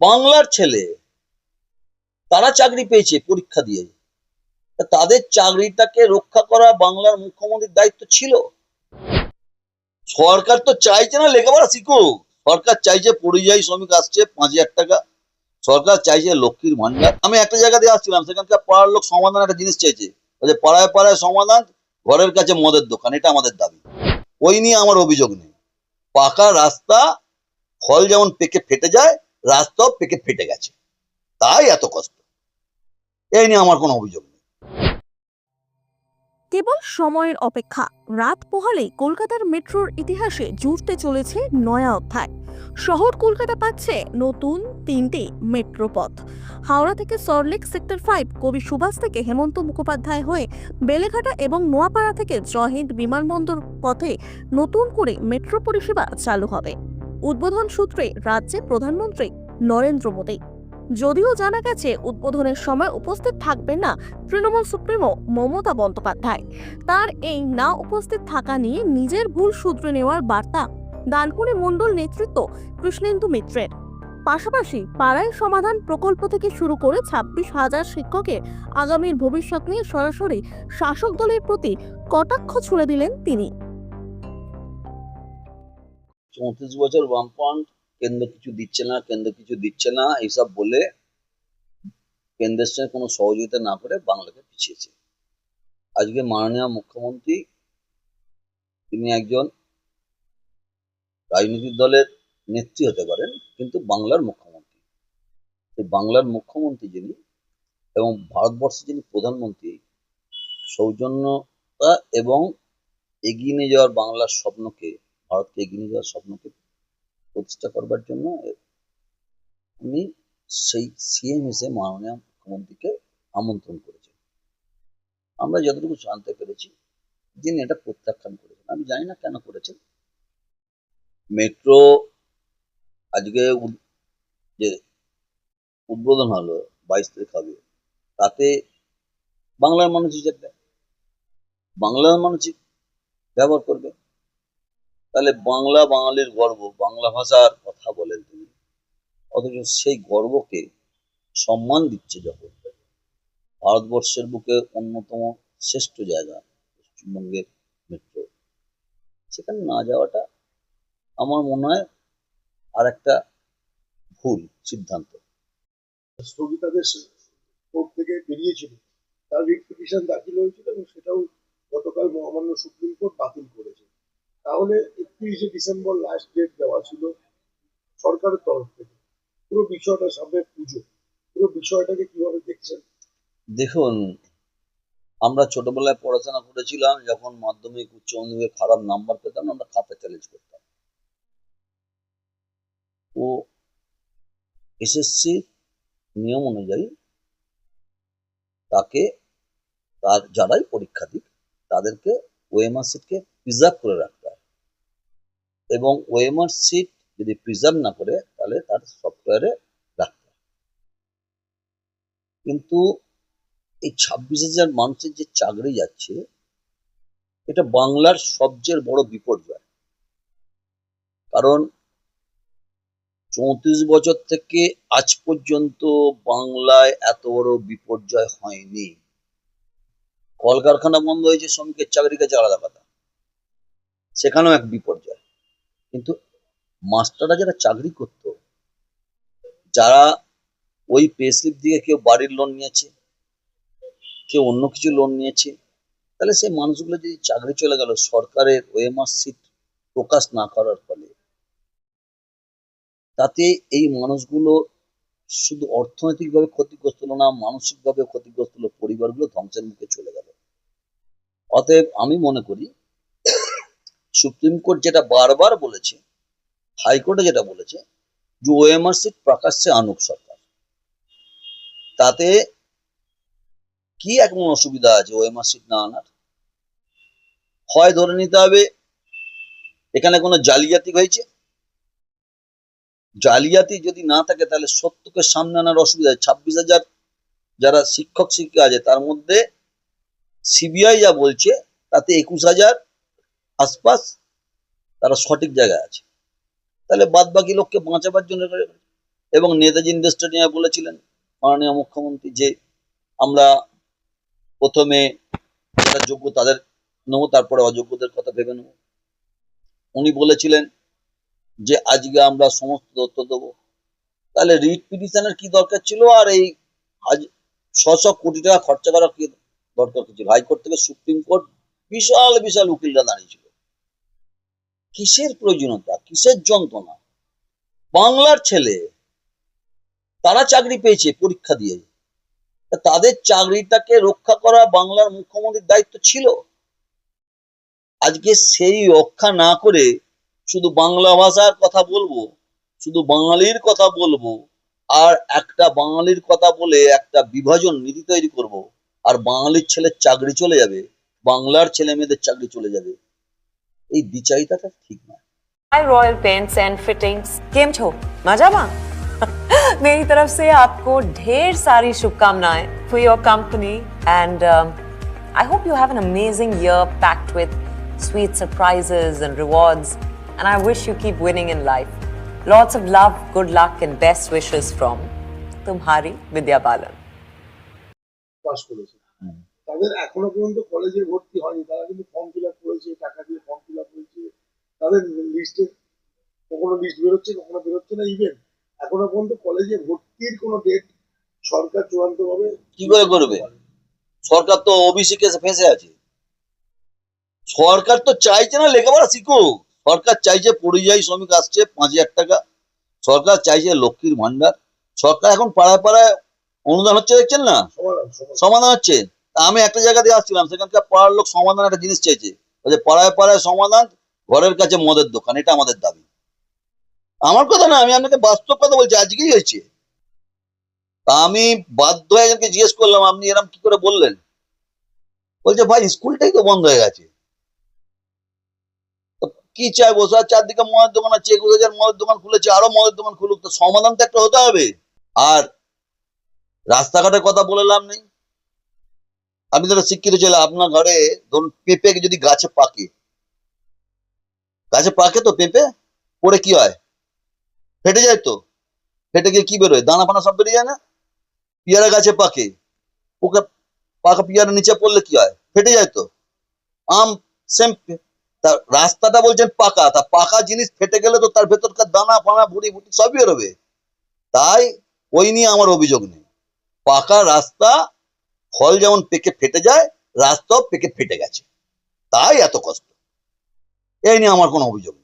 বাংলার ছেলে, তারা চাকরি পেয়েছে পরীক্ষা দিয়ে। তাদের চাকরিটাকে রক্ষা করা বাংলার মুখ্যমন্ত্রীর দায়িত্ব ছিল। সরকার তো চাইছে না লেখাপড়া শিখুক। সরকার চাইছে পরিযায়ী শ্রমিক আসছে পাঁচ হাজার টাকা। সরকার চাইছে লক্ষ্মীর ভান্ডার আমি একটা জায়গাতে আসছিলাম, সেখানকার পাড়ার লোক সমাধান একটা জিনিস চাইছে। পাড়ায় পাড়ায় সমাধান, ঘরের কাছে মদের দোকান, এটা আমাদের দাবি। ওই নিয়ে আমার অভিযোগ নেই। পাকা রাস্তা, ফল যেমন পেকে ফেটে যায় রাস্তাও পেকে ফেটে গেছে। তাই এত কষ্ট। এই নিয়ে আমার কোনো অভিযোগ নেই। কেবল সময়ের অপেক্ষা। রাত পোহালেই কলকাতার মেট্রোর ইতিহাসে জুড়তে চলেছে নয়া অধ্যায়। শহর কলকাতা পাচ্ছে নতুন তিনটি মেট্রো পথ। হাওড়া থেকে সরলেক সেক্টর ফাইভ, কবি সুভাষ থেকে হেমন্ত মুখোপাধ্যায় হয়ে বেলেঘাটা এবং নোয়াপাড়া থেকে জয়হিন্দ বিমানবন্দর পথে নতুন করে মেট্রো পরিষেবা চালু হবে। উদ্বোধন সূত্রে রাজ্যে প্রধানমন্ত্রী নরেন্দ্র মোদী। যদিও জানা গেছে, উদ্বোধনের সময় উপস্থিত থাকবেন না তৃণমূল সুপ্রিমো মমতা বন্দ্যোপাধ্যায়। তার এই না উপস্থিত থাকা নিয়ে নিজের ভুল শুধরে নেওয়ার বার্তা ডানকুনি মণ্ডল নেতৃত্ব কৃষ্ণেন্দু মিত্রের। পাশাপাশি পাড়ায় সমাধান প্রকল্প থেকে শুরু করে ছাব্বিশ হাজার শিক্ষকের আগামীর ভবিষ্যৎ নিয়ে সরাসরি শাসক দলের প্রতি কটাক্ষ ছুড়ে দিলেন তিনি। চৌত্রিশ বছর বামফ্রন্ট কেন্দ্র কিছু দিচ্ছে না, কেন্দ্র কিছু দিচ্ছে না, এইসব বলে কেন্দ্রের সঙ্গে কোনো সহযোগিতা না করে বাংলাকে পিছিয়েছে। আজকে মাননীয় মুখ্যমন্ত্রী, তিনি একজন রাজনৈতিক দলের নেত্রী হতে পারেন, কিন্তু বাংলার মুখ্যমন্ত্রী। এই বাংলার মুখ্যমন্ত্রী যিনি এবং ভারতবর্ষের যিনি প্রধানমন্ত্রী, সৌজন্যতা এবং এগিয়ে নিয়ে যাওয়ার বাংলার স্বপ্নকে ভারতকে এগিয়ে নিয়ে যাওয়ার স্বপ্নকে প্রতিষ্ঠা করবার জন্য উনি সেই সিএম হিসেবে মাননীয় মুখ্যমন্ত্রীকে আমন্ত্রণ করেছেন আমরা যতটুকু জানতে পেরেছি যিনি এটা প্রত্যাখ্যান করেছেন। আমি জানি না কেন করেছেন। মেট্রো আজকে যে উদ্বোধন হলো বাইশ তারিখ হবে, তাতে বাংলার মানুষই যাবে বাংলার মানুষই ব্যবহার করবে। তাহলে বাংলা বাঙালির গর্ব, বাংলা ভাষার কথা বলেন তিনি। অথচ সেই গর্বকে সম্মান দিচ্ছে যখন ভারতবর্ষের বুকে অন্যতম শ্রেষ্ঠ জায়গা পশ্চিমবঙ্গের মেট্রো। সেখানে না যাওয়াটা আমার মনে হয় আর একটা ভুল সিদ্ধান্ত। স্থগিতাদেশ কোর্ট থেকে বেরিয়েছিল, তার রিট পিটিশন দাখিল হয়েছিল এবং সেটাও গতকাল মহামান্য সুপ্রিম কোর্ট বাতিল করেছে। তাহলে একত্রিশে ডিসেম্বর লাস্ট ডেট দেওয়া ছিল সরকারের তরফ থেকে। পুরো বিষয়টা সামনে পুজো। পুরো বিষয়টাকে কীভাবে দেখছেন? দেখুন, আমরা ছোটবেলায় পড়াশোনা করেছিলাম, যখন মাধ্যমিক, উচ্চ মাধ্যমিকে খারাপ নাম্বার পেতাম, আমরা খাতা চ্যালেঞ্জ করতাম। ও এসএসসি নিয়ম অনুযায়ী তাকে, তার, যারাই পরীক্ষা দিক, তাদেরকে ওএমআর সিটকে প্রিজার্ভ করে হয় এবং ওএমআর সিট যদি প্রিজার্ভ না করে, তাহলে তার সফটওয়্যারে রাখতে কিন্তু এই ছাব্বিশ হাজার মানুষের যে চাকরি যাচ্ছে, এটা বাংলার সবচেয়ে বড় বিপর্যয়। কারণ চৌত্রিশ বছর থেকে আজ পর্যন্ত বাংলায় এত বড় বিপর্যয় হয়নি। কলকারখানা বন্ধ হয়েছে, শ্রমিকের চাকরি কাছে আলাদা কথা। সেখানেও এক বিপর্যয়। কিন্তু মাস্টাররা যারা চাকরি করত, যারা ওই পে স্লিপ দিয়ে কেউ বাড়ির লোন নিয়েছে, কেউ অন্য কিছু লোন নিয়েছে, তাহলে সেই মানুষগুলো যদি চাকরি চলে গেল, সরকারের ওএমআর সিট প্রকাশ না করার ফলে, তাতে এই মানুষগুলো শুধু অর্থনৈতিকভাবে ক্ষতিগ্রস্ত হলো না মানসিকভাবে ক্ষতিগ্রস্ত হলো, পরিবারগুলো ধ্বংসের মুখে চলে গেল। অতএব আমি মনে করি সুপ্রিম কোর্ট যেটা বারবার বলেছে, হাইকোর্টে যেটা বলেছে, যে ওএমআর সিট প্রকাশ্যে আনুক সরকার। তাতে কি এখন অসুবিধা আছে ওএমআর সিট না আনার? হয় ধরে নিতে হবে, এখানে কোনো জালিয়াতি হয়েছে? জালিয়াতি যদি না থাকে, তাহলে সত্যকে সামনে আনার অসুবিধা ছাব্বিশ হাজার যারা শিক্ষক শিক্ষিকা আছে, তার মধ্যে সিবিআই যা বলছে, তাতে একুশ হাজার আশপাশ তারা সঠিক জায়গায় আছে। তাহলে বাদ বাকি লোককে বাঁচাবার জন্য এবং নেতাজি ইন্ডোর স্টেডিয়ামে বলেছিলেন, মাননীয় মুখ্যমন্ত্রী, যে আমরা প্রথমে যারা যোগ্য তাদের নেব, তারপরে অযোগ্যদের কথা ভেবে নেব। উনি বলেছিলেন যে, আজকে আমরা সমস্ত তথ্য দেবো। তাহলে রিট পিটিশনের কি দরকার ছিল? আর এই আজ ছ ছ কোটি টাকা খরচা করার কি দরকার ছিল? হাইকোর্ট থেকে সুপ্রিম কোর্ট বিশাল বিশাল উকিলরা দাঁড়িয়েছিল। কিসের প্রয়োজনীয়তা? কিসের যন্ত্রণা? বাংলার ছেলে, তারা চাকরি পেয়েছে পরীক্ষা দিয়ে। তাদের চাকরিটাকে রক্ষা করা বাংলার মুখ্যমন্ত্রীর দায়িত্ব ছিল। আজকে সেই রক্ষা না করে শুধু বাংলা ভাষার কথা বলব, শুধু বাঙালির কথা বলব, আর একটা বাঙালির কথা বলে একটা বিভাজন নীতি তৈরি করব, আর বাঙালির ছেলের চাকরি চলে যাবে, বাংলার ছেলে মেয়েদের চাকরি চলে যাবে। এই বিচারিতাটা ঠিক নয় hi Royal paints and fittings केम छो मजामा मेरी तरफ से आपको ढेर सारी शुभकामनाएं for your company and I hope you have an amazing year packed with sweet surprises and rewards and I wish you keep winning in life. Lots of love, good luck and best wishes from Tumhari Vidya Balan. তাদের এখনও পর্যন্ত কলেজে ভর্তি হয়নি। তারা কিন্তু form fill up করেছে টাকা দিয়ে ফর্ম ফিল আপ করেছে। তাদের লিস্টে কখনো লিস্ট বেরোচ্ছে কখনো বেরোচ্ছে না ইভেন এখনও পর্যন্ত কলেজে ভর্তির কোনো ডেট সরকার চূড়ান্ত ভাবে কি করে করবে? সরকার তো ওবিসি কেসে ফেঁসে আছে। সরকার তো চাইছে না লেখাপড়া শিখুক। সরকার চাইছে পরিযায়ী শ্রমিক আসছে পাঁচ হাজার টাকা। সরকার চাইছে লক্ষ্মীর ভান্ডার সরকার এখন পাড়ায় পাড়ায় অনুদান হচ্ছে দেখছেন না? সমাধান হচ্ছে। আমি একটা জায়গা দিয়ে আসছিলাম, সেখানকার পাড়ার লোক সমাধান একটা জিনিস বলছে, পাড়ায় পাড়ায় সমাধান, ঘরের কাছে মদের দোকান, এটা আমাদের দাবি। আমার কথা না, আমি আপনাকে বাস্তব কথা বলছি, আজকেই হয়েছে। আমি বাধ্য হয়ে একজনকে জিজ্ঞেস করলাম, আপনি এরকম কি করে বললেন? বলছে, ভাই, স্কুলটাই তো বন্ধ হয়ে গেছে। কি চাই, বসে চারদিকে মদের দোকান আছে, একুশ হাজার মদের দোকান খুলেছে, আরও মদের দোকান খুলুক, তো সমাধান তো একটা হতে হবে। আর রাস্তাঘাটের কথা বলে লাভ নেই। আপনি ধরো শিক্ষিত ছেলে, আপনার ঘরে ধরুন পেঁপে যদি গাছে পাকে। গাছে পাকে তো পেঁপে? পড়ে কি হয়? ফেটে যায় তো। ফেটে গিয়ে কি বেরোয়? দানা ফানা সব বেরিয়ে যায় না? পেয়ারা গাছে পাকে। ওকে পাকা পেয়ারা নিচে পড়লে কি হয়? ফেটে যায় তো। আম সেম তা রাস্তাটা বলছেন পাকা। তা পাকা জিনিস ফেটে গেলে তো তার ভেতরকার দানা ফানা, ভুড়ি ভুটি সবই বেরোবে। তাই ওই নিয়ে আমার অভিযোগ নেই। পাকা রাস্তা ফল যেমন পেকে ফেটে যায়, রাস্তাও পেকে ফেটে গেছে। তাই এত কষ্ট। এই নিয়ে আমার কোনো অভিযোগ